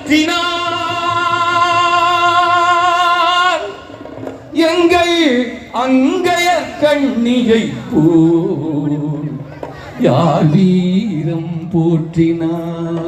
போற்றினார் எங்கள் அங்கைய கண்ணியை போல் யார் வீரம் போற்றினார்?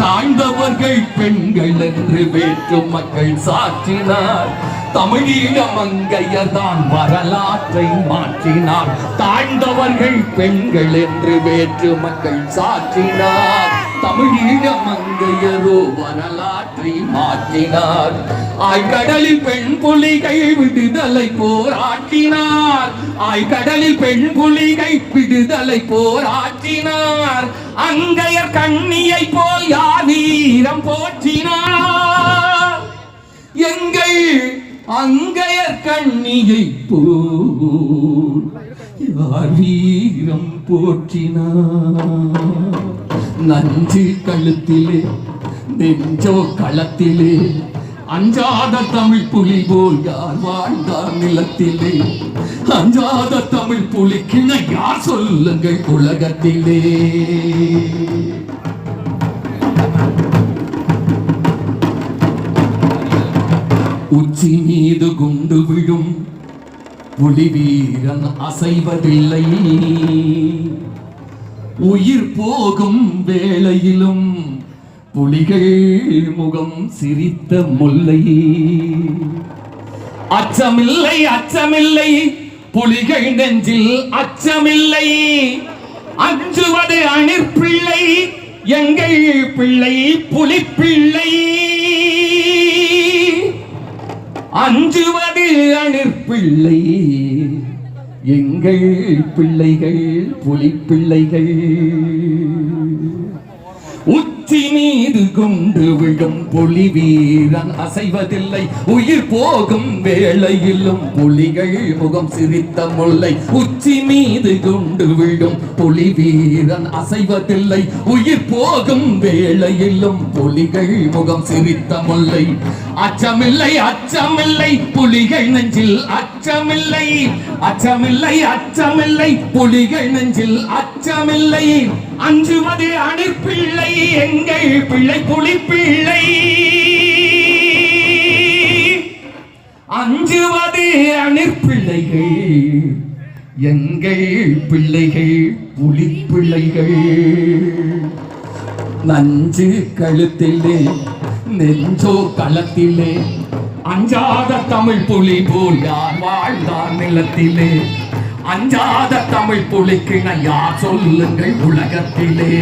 தாழ்ந்தவர்கள் பெண்கள் என்று வேற்று மக்கள் சாற்றினார். தமிழீழ மங்கையதான் வரலாற்றை மாற்றினார். தாழ்ந்தவர்கள் பெண்கள் என்று வேற்று மக்கள் சாற்றினார். தமிழீழ மங்கையரோ வரலாற்றை மாற்றினார். ஆய்கடலில் பெண் புலிகை விடுதலை போராட்டினார் ஆய்கடலில் பெண் புலிகை விடுதலை போராட்டினார் அங்கையர் கண்ணியை போல் யார் வீரம் போற்றினார்? எங்கள் அங்கையர் கண்ணியை போல் யார் வீரம் போற்றினார்? நஞ்சு கழுத்திலே நெஞ்சோ களத்திலே அஞ்சாத தமிழ் புலி போல் யார் வாழ்ந்தார் நிலத்திலே. அஞ்சாத தமிழ் புலி கிணை யார் சொல்லுங்கள் உலகத்திலே. உச்சி மீது குண்டு விழும் புலி வீரன் அசைவதில்லை. உயிர் போகும் வேளையிலும் புலிகள் முகம் சிரித்த முல்லை. அச்சமில்லை அச்சமில்லை புலிகள் நெஞ்சில் அச்சமில்லை. அஞ்சுவது அணிற்பிள்ளை எங்கள் பிள்ளை புலிப்பிள்ளை அஞ்சுவது அணிற்பிள்ளை எங்கள் பிள்ளைகள் புலிப்பிள்ளைகள் உச்சி மீது குண்டு விழும் புலி வீரன் அசைவதில்லை. உயிர் போகும் வேளையிலும் புலிகள் முகம் சிரித்த முல்லை. உச்சி மீது குண்டு விழும் புலி வீரன் அசைவதில்லை. உயிர் போகும் வேளையிலும் புலிகள் முகம் சிரித்த முல்லை. அச்சமில்லை அச்சமில்லை புலிகள் நெஞ்சில் அச்ச அச்சமில்லை அச்சமில்லை அச்சமில்லை. புலிகள் நெஞ்சில் அச்சமில்லை. அஞ்சுவது அணிற்பிள்ளை எங்கள் பிள்ளை புலிப்பிள்ளை. அஞ்சுவது அணிற்பிள்ளைகள் எங்கள் பிள்ளைகள் புலிப்பிள்ளைகள். நஞ்சு கழுத்திலே நெஞ்சோ களத்திலே அஞ்சாத தமிழ் புலி போல் யார் வாழ்ந்தார் நிலத்திலே. அஞ்சாத தமிழ் புலிக்கு நான் யார் சொல்லுங்கள் உலகத்திலே.